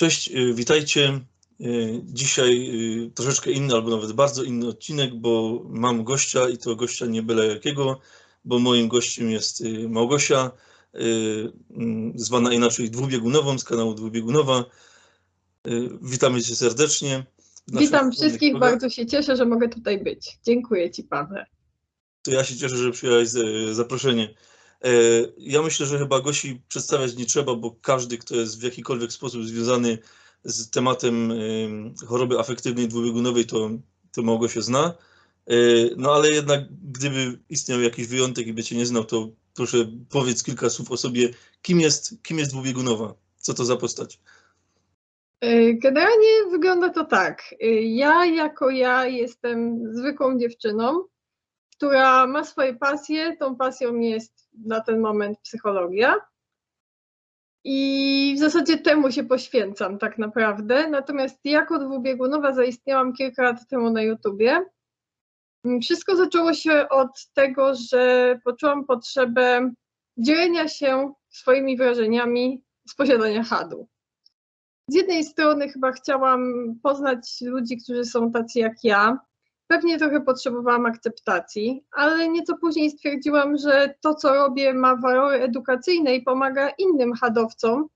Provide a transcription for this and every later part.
Cześć, y, witajcie. Y, Dzisiaj y, troszeczkę inny, albo nawet bardzo inny odcinek, bo mam gościa i to gościa nie byle jakiego, bo moim gościem jest Małgosia, mm, zwana inaczej dwubiegunową z kanału Dwubiegunowa. Witamy Cię serdecznie. Witam wszystkich, bardzo się cieszę, że mogę tutaj być. Dziękuję Ci, Paweł. To ja się cieszę, że przyjąłeś zaproszenie. E, ja myślę, że chyba Gosi przedstawiać nie trzeba, bo każdy, kto jest w jakikolwiek sposób związany z tematem choroby afektywnej dwubiegunowej, to, to Małgosię zna. E, no ale jednak, gdyby istniał jakiś wyjątek i by Cię nie znał, to proszę powiedz kilka słów o sobie. Kim jest, kim jest dwubiegunowa? Co to za postać? E, generalnie wygląda to tak. Ja jako ja jestem zwykłą dziewczyną, która ma swoje pasje. Tą pasją jest na ten moment psychologia. I w zasadzie temu się poświęcam tak naprawdę. Natomiast jako dwubiegunowa zaistniałam kilka lat temu na YouTubie. Wszystko zaczęło się od tego, że poczułam potrzebę dzielenia się swoimi wrażeniami z posiadania hadu. Z jednej strony chyba chciałam poznać ludzi, którzy są tacy jak ja, Pewnie trochę potrzebowałam akceptacji, ale nieco później stwierdziłam, że to, co robię, ma walory edukacyjne i pomaga innym hadowcom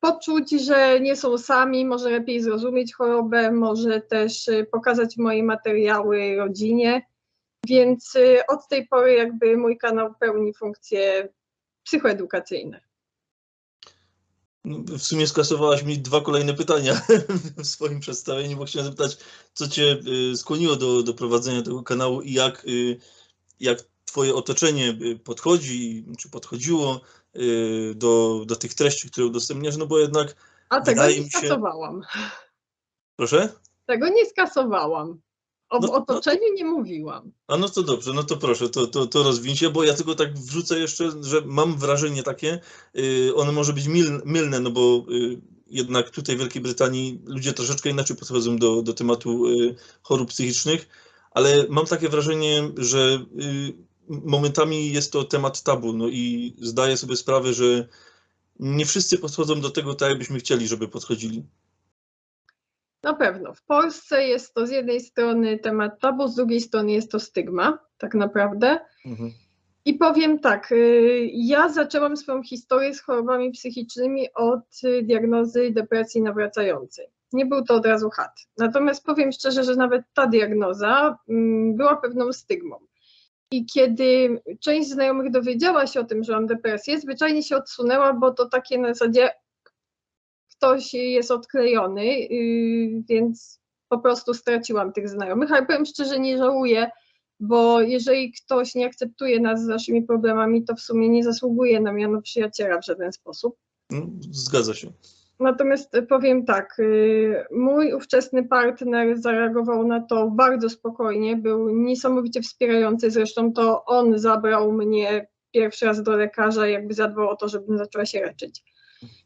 poczuć, że nie są sami, może lepiej zrozumieć chorobę, może też y, pokazać moje materiały rodzinie. Więc y, od tej pory jakby mój kanał pełni funkcje psychoedukacyjne. W sumie skasowałaś mi dwa kolejne pytania w swoim przedstawieniu, bo chciałem zapytać, co Cię y, skłoniło do, do prowadzenia tego kanału i jak, y, jak Twoje otoczenie y, podchodzi, czy podchodziło do, do tych treści, które udostępniasz, no bo jednak. A tego nie skasowałam. Się... Proszę? Tego nie skasowałam. O no, otoczeniu to, nie mówiłam. A no to dobrze, no to proszę, to, to, to rozwinięcie, bo ja tylko tak wrzucę jeszcze, że mam wrażenie takie, yy, one może być mil, mylne, no bo yy, jednak tutaj w Wielkiej Brytanii ludzie troszeczkę inaczej podchodzą do, do tematu yy, chorób psychicznych, ale mam takie wrażenie, że y, momentami jest to temat tabu, no i zdaję sobie sprawę, że nie wszyscy podchodzą do tego tak, jakbyśmy chcieli, żeby podchodzili. Na pewno. W Polsce jest to z jednej strony temat tabu, z drugiej strony jest to stygma, tak naprawdę. Mhm. I powiem tak, y, ja zaczęłam swoją historię z chorobami psychicznymi od y, diagnozy depresji nawracającej. Nie był to od razu HAT. Natomiast powiem szczerze, że nawet ta diagnoza mm, była pewną stygmą. I kiedy część znajomych dowiedziała się o tym, że mam depresję, zwyczajnie się odsunęła, bo to takie na zasadzie ktoś jest odklejony, y, więc po prostu straciłam tych znajomych, ale powiem szczerze, nie żałuję, bo jeżeli ktoś nie akceptuje nas z naszymi problemami, to w sumie nie zasługuje na miano przyjaciela w żaden sposób. No, zgadza się. Natomiast powiem tak, y, mój ówczesny partner zareagował na to bardzo spokojnie, był niesamowicie wspierający, zresztą to on zabrał mnie pierwszy raz do lekarza, jakby zadbał o to, żebym zaczęła się leczyć.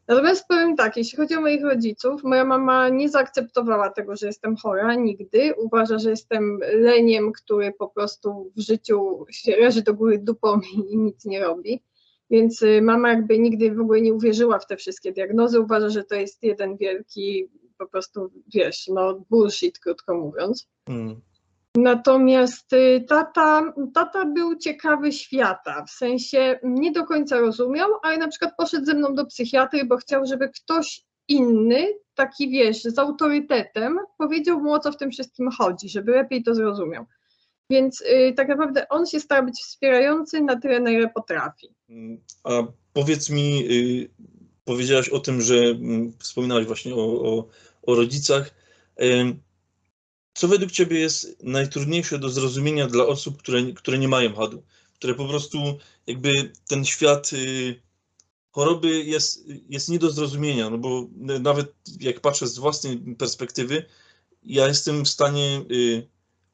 Natomiast powiem tak, jeśli chodzi o moich rodziców, moja mama nie zaakceptowała tego, że jestem chora nigdy. Uważa, że jestem leniem, który po prostu w życiu się leży do góry dupą i nic nie robi. Więc y, mama jakby nigdy w ogóle nie uwierzyła w te wszystkie diagnozy. Uważa, że to jest jeden wielki po prostu, wiesz, no bullshit, krótko mówiąc. Mm. Natomiast y, tata, tata był ciekawy świata, w sensie nie do końca rozumiał, ale na przykład poszedł ze mną do psychiatry, bo chciał, żeby ktoś inny, taki wiesz, z autorytetem, powiedział mu o co w tym wszystkim chodzi, żeby lepiej to zrozumiał. Więc y, tak naprawdę on się stara być wspierający na tyle, na ile potrafi. A powiedz mi, y, powiedziałaś o tym, że y, wspominałaś właśnie o, o, o rodzicach. Y, co według Ciebie jest najtrudniejsze do zrozumienia dla osób, które, które nie mają HAD-u, które po prostu jakby ten świat y, choroby jest, jest nie do zrozumienia, no bo nawet jak patrzę z własnej perspektywy, ja jestem w stanie y,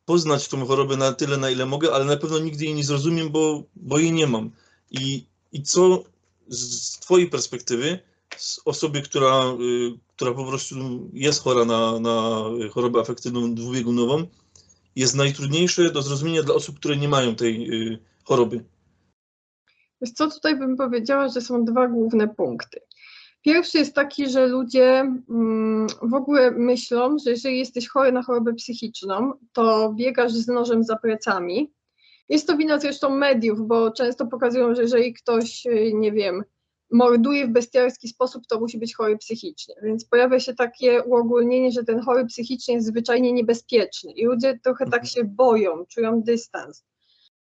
poznać tą chorobę na tyle, na ile mogę, ale na pewno nigdy jej nie zrozumiem, bo, bo jej nie mam. I, i co z Twojej perspektywy osoby, która, y, która po prostu jest chora na, na chorobę afektywną dwubiegunową, jest najtrudniejsze do zrozumienia dla osób, które nie mają tej y, choroby? Wiesz co, tutaj bym powiedziała, że są dwa główne punkty. Pierwszy jest taki, że ludzie mm, w ogóle myślą, że jeżeli jesteś chory na chorobę psychiczną, to biegasz z nożem za plecami. Jest to wina zresztą mediów, bo często pokazują, że jeżeli ktoś, y, nie wiem, morduje w bestialski sposób, to musi być chory psychicznie. Więc pojawia się takie uogólnienie, że ten chory psychicznie jest zwyczajnie niebezpieczny i ludzie trochę tak się boją, czują dystans.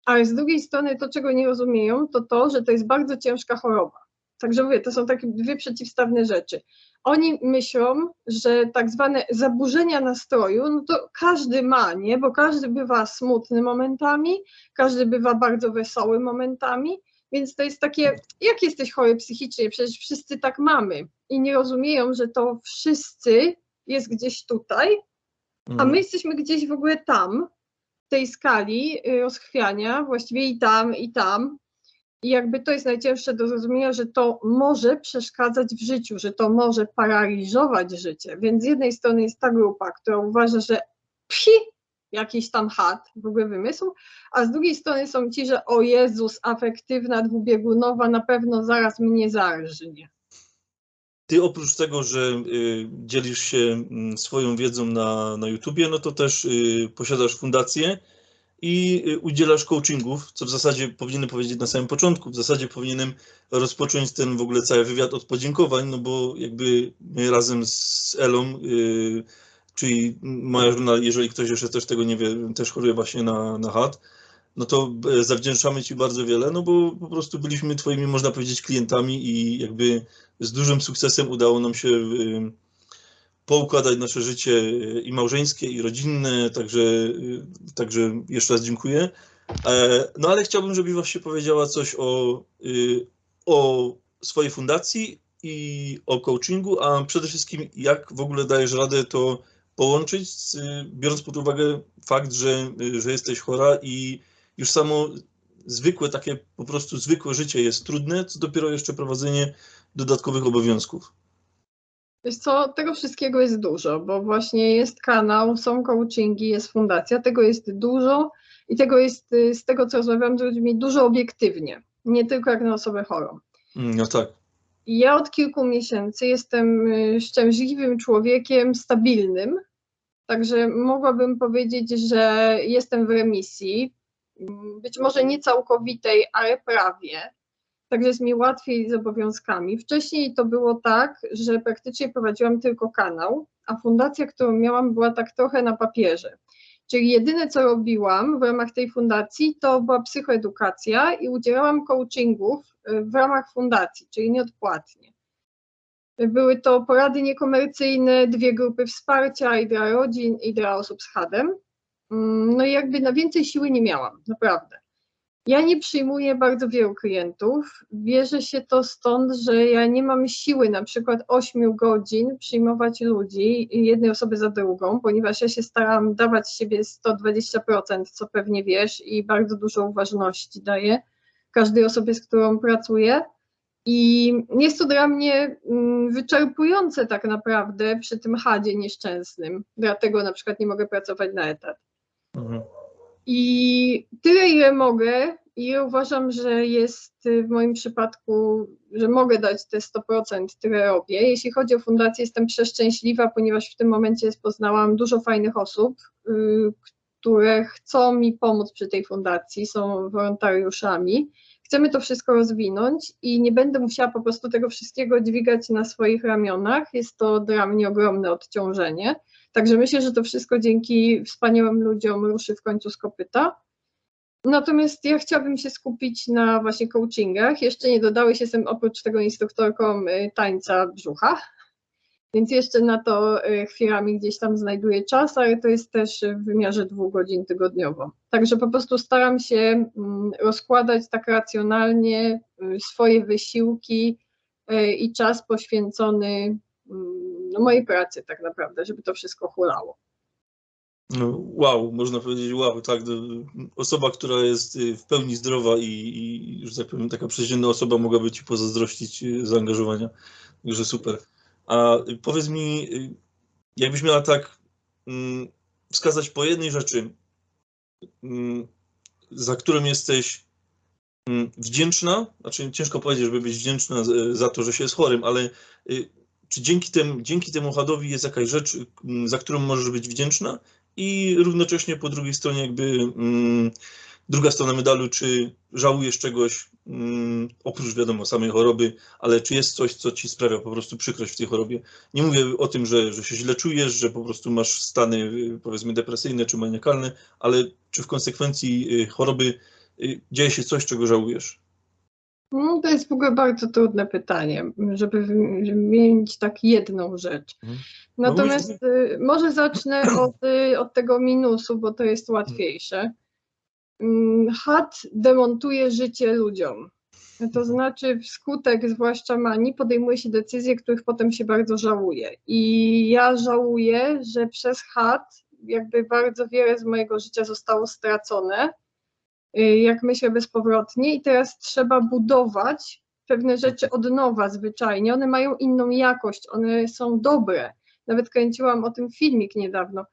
Ale z drugiej strony to, czego nie rozumieją, to to, że to jest bardzo ciężka choroba. Także mówię, to są takie dwie przeciwstawne rzeczy. Oni myślą, że tak zwane zaburzenia nastroju, no to każdy ma, nie? Bo każdy bywa smutny momentami, każdy bywa bardzo wesoły momentami, więc to jest takie, jak jesteś chory psychicznie, przecież wszyscy tak mamy. I nie rozumieją, że to wszyscy jest gdzieś tutaj, a Mhm. my jesteśmy gdzieś w ogóle tam, w tej skali y, rozchwiania, właściwie i tam, i tam. I jakby to jest najcięższe do zrozumienia, że to może przeszkadzać w życiu, że to może paraliżować życie. Więc z jednej strony jest ta grupa, która uważa, że psi, jakiś tam chat, w ogóle wymysł, a z drugiej strony są ci, że o Jezus, afektywna, dwubiegunowa, na pewno zaraz mnie zarżnie. Ty oprócz tego, że y, dzielisz się mm, swoją wiedzą na, na YouTubie, no to też y, posiadasz fundację i y, udzielasz coachingów, co w zasadzie powinienem powiedzieć na samym początku. W zasadzie powinienem rozpocząć ten w ogóle cały wywiad od podziękowań, no bo jakby my razem z Elą, y, czyli moja żona, jeżeli ktoś jeszcze też tego nie wie, też choruje właśnie na, na HAD, no to e, zawdzięczamy Ci bardzo wiele, no bo po prostu byliśmy Twoimi, można powiedzieć, klientami i jakby z dużym sukcesem udało nam się poukładać nasze życie y, i małżeńskie, i rodzinne, także, y, także jeszcze raz dziękuję. E, No ale chciałbym, żebyś właśnie powiedziała coś o, y, o swojej fundacji i o coachingu, a przede wszystkim jak w ogóle dajesz radę to połączyć, z, biorąc pod uwagę fakt, że, że jesteś chora i już samo zwykłe, takie po prostu zwykłe życie jest trudne, co dopiero jeszcze prowadzenie dodatkowych obowiązków. Wiesz co, tego wszystkiego jest dużo, bo właśnie jest kanał, są coachingi, jest fundacja, tego jest dużo i tego jest, y, z tego co rozmawiam z ludźmi, dużo obiektywnie, nie tylko jak na osobę chorą. Mm, No tak. Ja od kilku miesięcy jestem y, szczęśliwym człowiekiem, stabilnym, także mogłabym powiedzieć, że jestem w remisji, być może nie całkowitej, ale prawie. Także jest mi łatwiej z obowiązkami. Wcześniej to było tak, że praktycznie prowadziłam tylko kanał, a fundacja, którą miałam, była tak trochę na papierze. Czyli jedyne, co robiłam w ramach tej fundacji, to była psychoedukacja i udzielałam coachingów y, w ramach fundacji, czyli nieodpłatnie. Były to porady niekomercyjne, dwie grupy wsparcia i dla rodzin, i dla osób z HAD-em. Mm, No i jakby na więcej siły nie miałam, naprawdę. Ja nie przyjmuję bardzo wielu klientów. Bierze się to stąd, że ja nie mam siły na przykład 8 godzin przyjmować ludzi, jednej osoby za drugą, ponieważ ja się staram dawać siebie 120%, co pewnie wiesz, i bardzo dużo uważności daję każdej osobie, z którą pracuję. I jest to dla mnie mm, wyczerpujące tak naprawdę przy tym chadzie nieszczęsnym. Dlatego na przykład nie mogę pracować na etat. Mhm. I tyle, ile mogę, i uważam, że jest w moim przypadku, że mogę dać te 100%, tyle robię. Jeśli chodzi o fundację, jestem przeszczęśliwa, ponieważ w tym momencie poznałam dużo fajnych osób, y, które chcą mi pomóc przy tej fundacji, są wolontariuszami. Chcemy to wszystko rozwinąć i nie będę musiała po prostu tego wszystkiego dźwigać na swoich ramionach. Jest to dla mnie ogromne odciążenie. Także myślę, że to wszystko dzięki wspaniałym ludziom ruszy w końcu z kopyta. Natomiast ja chciałabym się skupić na właśnie coachingach. Jeszcze nie dodałeś, jestem oprócz tego instruktorką y, tańca brzucha, więc jeszcze na to y, chwilami gdzieś tam znajduję czas, ale to jest też w wymiarze dwóch godzin tygodniowo. Także po prostu staram się mm, rozkładać tak racjonalnie y, swoje wysiłki y, i czas poświęcony mm, no, mojej pracy tak naprawdę, żeby to wszystko hulało. No, wow, można powiedzieć wow, tak. to Osoba, która jest y, w pełni zdrowa i, i że tak powiem, taka przeciętna osoba mogłaby ci pozazdrościć y, zaangażowania. Także super. A powiedz mi, jakbyś miała tak mm, wskazać po jednej rzeczy, mm, za którą jesteś mm, wdzięczna, znaczy ciężko powiedzieć, żeby być wdzięczna z- za to, że się jest chorym, ale y, czy dzięki temu, dzięki temu hadowi jest jakaś rzecz, za którą możesz być wdzięczna? I równocześnie po drugiej stronie jakby druga strona medalu, czy żałujesz czegoś, mm, oprócz wiadomo samej choroby, ale czy jest coś, co ci sprawia po prostu przykrość w tej chorobie? Nie mówię o tym, że, że się źle czujesz, że po prostu masz stany y, powiedzmy depresyjne czy maniakalne, ale czy w konsekwencji y, choroby y, dzieje się coś, czego żałujesz? No, to jest w ogóle bardzo trudne pytanie, żeby wymienić tak jedną rzecz. Mhm. Natomiast y, może zacznę od, od tego minusu, bo to jest łatwiejsze. Mm, Chat demontuje życie ludziom. To Mhm. znaczy, wskutek zwłaszcza manii podejmuje się decyzje, których potem się bardzo żałuje. I ja żałuję, że przez chat jakby bardzo wiele z mojego życia zostało stracone y, jak myślę, bezpowrotnie i teraz trzeba budować pewne rzeczy od nowa zwyczajnie. One mają inną jakość, one są dobre. Nawet kręciłam o tym filmik niedawno,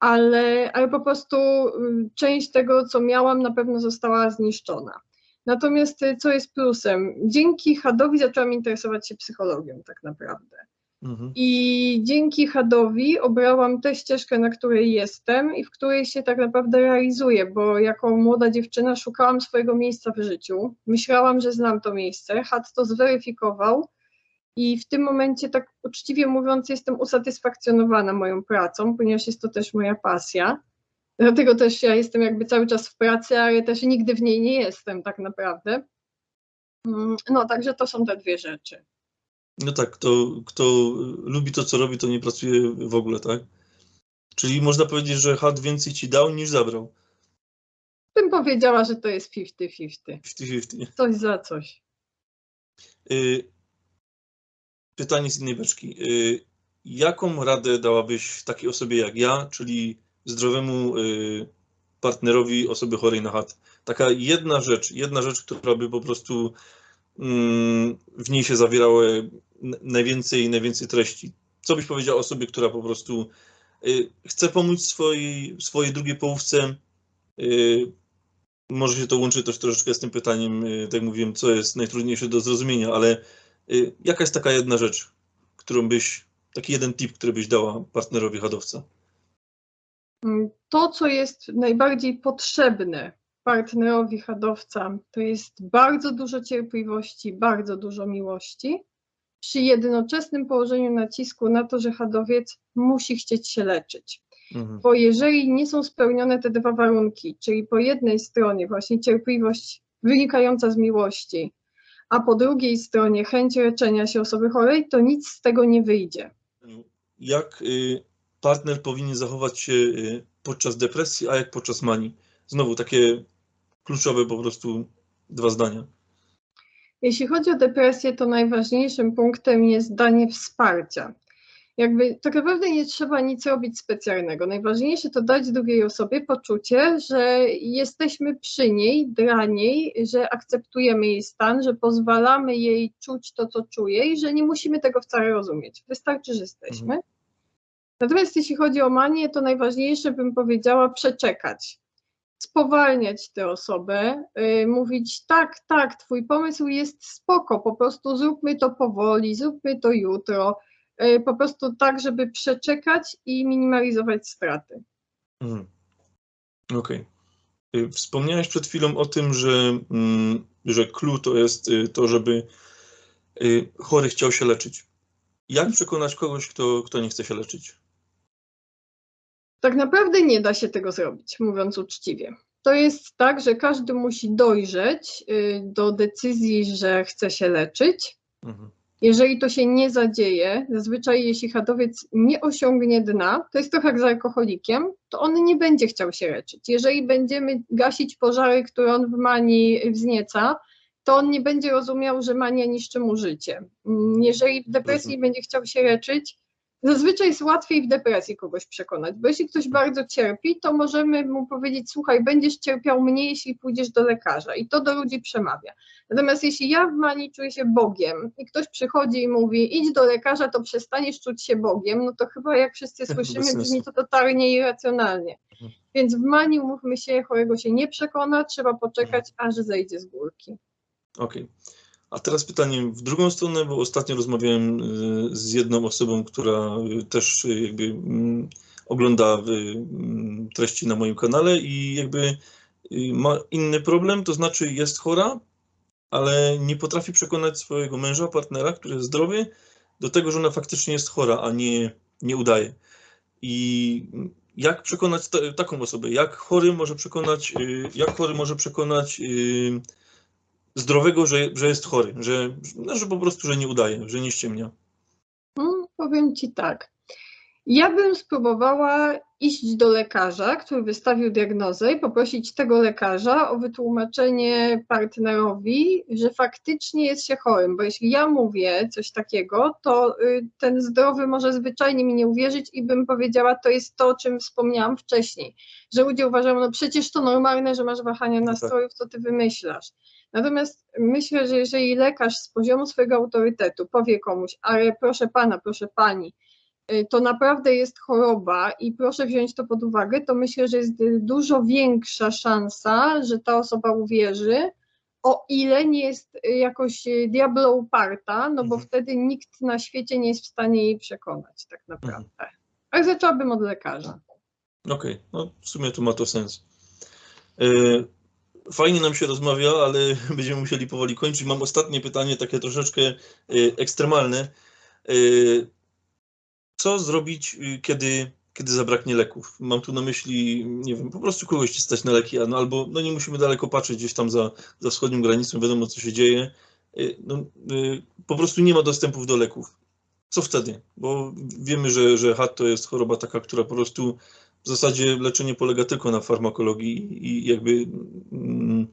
ale, ale po prostu y, część tego, co miałam, na pewno została zniszczona. Natomiast y, co jest plusem? Dzięki Hadowi zaczęłam interesować się psychologią tak naprawdę. Mhm. I dzięki Hadowi obrałam tę ścieżkę, na której jestem i w której się tak naprawdę realizuję, bo jako młoda dziewczyna szukałam swojego miejsca w życiu. Myślałam, że znam to miejsce. Had to zweryfikował i w tym momencie, tak uczciwie mówiąc, jestem usatysfakcjonowana moją pracą, ponieważ jest to też moja pasja. Dlatego też ja jestem jakby cały czas w pracy, ale też nigdy w niej nie jestem tak naprawdę. Mm, No, także to są te dwie rzeczy. No tak, kto, kto lubi to, co robi, to nie pracuje w ogóle, tak? Czyli można powiedzieć, że HAD więcej ci dał niż zabrał. bym powiedziała, że to jest 50-50. 50-50. Coś za coś. Y, Pytanie z innej beczki. Y, Jaką radę dałabyś takiej osobie jak ja, czyli zdrowemu y, partnerowi osoby chorej na HAD? Taka jedna rzecz, jedna rzecz, która by po prostu mm, w niej się zawierały najwięcej, najwięcej treści. Co byś powiedział osobie, która po prostu y, chce pomóc swojej, swojej drugiej połówce? Może się to łączy też troszeczkę z tym pytaniem, tak jak mówiłem, co jest najtrudniejsze do zrozumienia, ale jaka jest taka jedna rzecz, którą byś, taki jeden tip, który byś dała partnerowi hadowca? Mm, To, co jest najbardziej potrzebne partnerowi hadowca, to jest bardzo dużo cierpliwości, bardzo dużo miłości, przy jednoczesnym położeniu nacisku na to, że hadowiec musi chcieć się leczyć. Mhm. Bo jeżeli nie są spełnione te dwa warunki, czyli po jednej stronie właśnie cierpliwość wynikająca z miłości, a po drugiej stronie chęć leczenia się osoby chorej, to nic z tego nie wyjdzie. Jak y, partner powinien zachować się y, podczas depresji, a jak podczas manii? Znowu takie kluczowe po prostu dwa zdania. Jeśli chodzi o depresję, to najważniejszym punktem jest danie wsparcia. Jakby tak naprawdę nie trzeba nic robić specjalnego. Najważniejsze to dać drugiej osobie poczucie, że jesteśmy przy niej, dla niej, że akceptujemy jej stan, że pozwalamy jej czuć to, co czuje i że nie musimy tego wcale rozumieć. Wystarczy, że jesteśmy. Natomiast jeśli chodzi o manię, to najważniejsze bym powiedziała przeczekać spowalniać tę osobę, y, mówić tak, tak, twój pomysł jest spoko, po prostu zróbmy to powoli, zróbmy to jutro, po prostu tak, żeby przeczekać i minimalizować straty. Mhm. Okej. Y, Wspomniałeś przed chwilą o tym, że, mm, że clue to jest y, to, żeby y, chory chciał się leczyć. Jak przekonać kogoś, kto, kto nie chce się leczyć? Tak naprawdę nie da się tego zrobić, mówiąc uczciwie. To jest tak, że każdy musi dojrzeć y, do decyzji, że chce się leczyć. Mhm. Jeżeli to się nie zadzieje, zazwyczaj jeśli hadowiec nie osiągnie dna, to jest trochę jak z alkoholikiem, to on nie będzie chciał się leczyć. Jeżeli będziemy gasić pożary, które on w manii wznieca, to on nie będzie rozumiał, że mania niszczy mu życie. Jeżeli w depresji Rozumiem. będzie chciał się leczyć, Zazwyczaj jest łatwiej w depresji kogoś przekonać, bo jeśli ktoś bardzo cierpi, to możemy mu powiedzieć: Słuchaj, będziesz cierpiał mniej, jeśli pójdziesz do lekarza, i to do ludzi przemawia. Natomiast jeśli ja w manii czuję się Bogiem i ktoś przychodzi i mówi: Idź do lekarza, to przestaniesz czuć się Bogiem, no to chyba jak wszyscy słyszymy, brzmi to totalnie irracjonalnie. Mhm. Więc w manii, umówmy się, chorego się nie przekona, trzeba poczekać, aż zejdzie z górki. Okej. A teraz pytanie w drugą stronę, bo ostatnio rozmawiałem y, z jedną osobą, która y, też y, jakby mm, ogląda mm, treści na moim kanale i jakby ma inny problem, to znaczy jest chora, ale nie potrafi przekonać swojego męża, partnera, który jest zdrowy, do tego, że ona faktycznie jest chora, a nie, nie udaje. I jak przekonać ta, taką osobę? Jak chory może przekonać, jak chory może przekonać zdrowego, że, że jest chory, że, no, że po prostu, że nie udaje, że nie ściemnia. Hmm, powiem Ci tak. Ja bym spróbowała iść do lekarza, który wystawił diagnozę i poprosić tego lekarza o wytłumaczenie partnerowi, że faktycznie jest się chorym, bo jeśli ja mówię coś takiego, to y, ten zdrowy może zwyczajnie mi nie uwierzyć i bym powiedziała, to jest to, o czym wspomniałam wcześniej, że ludzie uważają, no przecież to normalne, że masz wahania nastrojów, co ty wymyślasz. Natomiast myślę, że jeżeli lekarz z poziomu swojego autorytetu powie komuś, ale proszę pana, proszę pani, to naprawdę jest choroba i proszę wziąć to pod uwagę, to myślę, że jest y, dużo większa szansa, że ta osoba uwierzy, o ile nie jest y, jakoś y, diablo uparta, no bo Mhm. wtedy nikt na świecie nie jest w stanie jej przekonać tak naprawdę. Ale zaczęłabym od lekarza. Okej, no w sumie to ma to sens. Fajnie nam się rozmawia, ale będziemy musieli powoli kończyć. Mam ostatnie pytanie, takie troszeczkę ekstremalne. Co zrobić, y, kiedy, kiedy zabraknie leków? Mam tu na myśli, nie wiem, po prostu kogoś ci stać na leki, no, albo no nie musimy daleko patrzeć, gdzieś tam za, za wschodnią granicą, wiadomo co się dzieje. E, No, y, po prostu nie ma dostępów do leków. Co wtedy? Bo wiemy, że, że HAT to jest choroba taka, która po prostu w zasadzie leczenie polega tylko na farmakologii i jakby mm,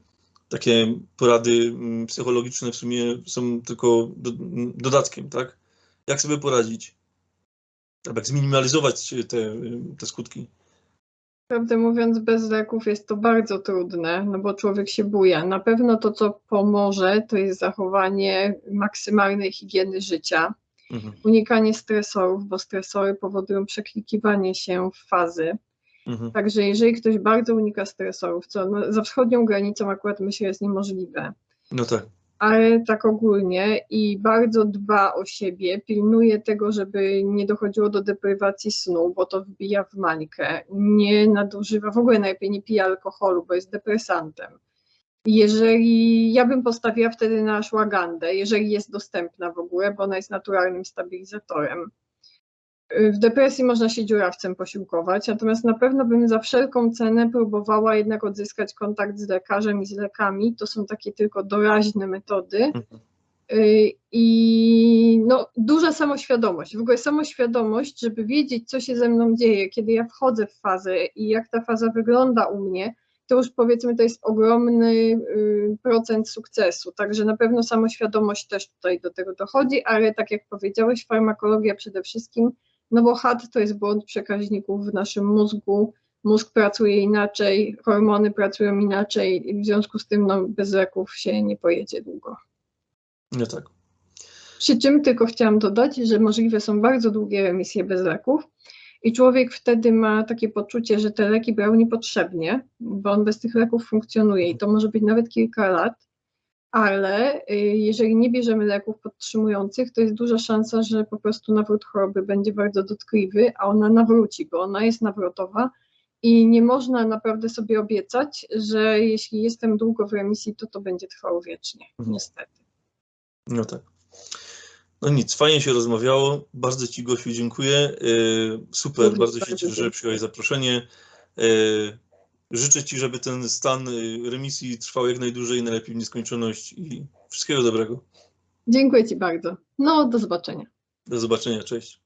takie porady mm, psychologiczne w sumie są tylko do, dodatkiem, tak? Jak sobie poradzić? Jak zminimalizować te, te skutki? Prawdę mówiąc, bez leków jest to bardzo trudne, no bo człowiek się buja. Na pewno to, co pomoże, to jest zachowanie maksymalnej higieny życia, Mhm, unikanie stresorów, bo stresory powodują przeklikiwanie się w fazy. mhm, Także jeżeli ktoś bardzo unika stresorów, co no, za wschodnią granicą akurat myślę jest niemożliwe, No tak. Ale tak ogólnie i bardzo dba o siebie, pilnuje tego, żeby nie dochodziło do deprywacji snu, bo to wbija w mańkę, nie nadużywa, w ogóle najlepiej nie pije alkoholu, bo jest depresantem. Jeżeli ja bym postawiła wtedy na ashwagandę, jeżeli jest dostępna w ogóle, bo ona jest naturalnym stabilizatorem. W depresji można się dziurawcem posiłkować, natomiast na pewno bym za wszelką cenę próbowała jednak odzyskać kontakt z lekarzem i z lekami. To są takie tylko doraźne metody. Mhm. Y, I no, duża samoświadomość, w ogóle samoświadomość, żeby wiedzieć, co się ze mną dzieje, kiedy ja wchodzę w fazę i jak ta faza wygląda u mnie, to już powiedzmy, to jest ogromny y, procent sukcesu. Także na pewno samoświadomość też tutaj do tego dochodzi, ale tak jak powiedziałeś, farmakologia przede wszystkim, no bo HAD to jest błąd przekaźników w naszym mózgu. Mózg pracuje inaczej, hormony pracują inaczej, i w związku z tym no, bez leków się nie pojedzie długo. No tak. Przy czym tylko chciałam dodać, że możliwe są bardzo długie remisje bez leków i człowiek wtedy ma takie poczucie, że te leki brał niepotrzebnie, bo on bez tych leków funkcjonuje i to może być nawet kilka lat, ale y, jeżeli nie bierzemy leków podtrzymujących, to jest duża szansa, że po prostu nawrót choroby będzie bardzo dotkliwy, a ona nawróci, bo ona jest nawrotowa i nie można naprawdę sobie obiecać, że jeśli jestem długo w remisji, to to będzie trwało wiecznie, Mhm. niestety. No tak. No nic, fajnie się rozmawiało. Bardzo Ci, Gosiu, dziękuję. Yy, Super, Również bardzo się bardzo cieszę, że przyjąłeś zaproszenie. Życzę Ci, żeby ten stan yy, remisji trwał jak najdłużej, najlepiej w nieskończoność i wszystkiego dobrego. Dziękuję Ci bardzo. No, do zobaczenia. Do zobaczenia, cześć.